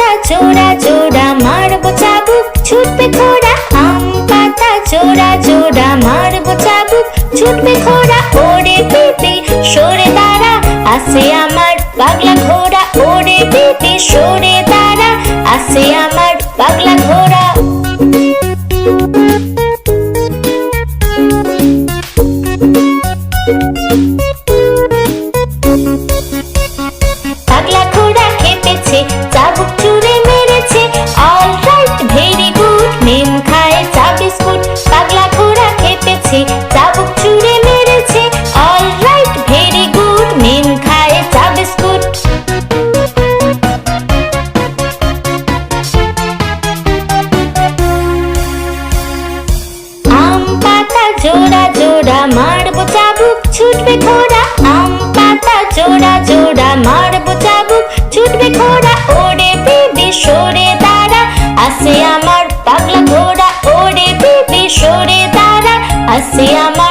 পাতা জোড়া জোড়া, মারবো চাবুক, ছুটবে ঘোড়া, আম পাতা জোড়া জোড়া, মারবো চাবুক, ছুটবে ঘোড়া, ওরে পেতে সরে দাঁড়া, আসে আমার পাগলা ঘোড়া, ওরে পেতে সরে দাঁড়া, আসে আমার জোড়া জোড়া মারবো চাবুক, ছুটবে ঘোড়া, আম পাতা জোড়া জোড়া চাবুক, ছুটবে ঘোড়া, ওরে বিবি সরে দাঁড়া, আসে আমার পাগলা ঘোড়া, ওরে বিবি সরে দাঁড়া, আসে আমার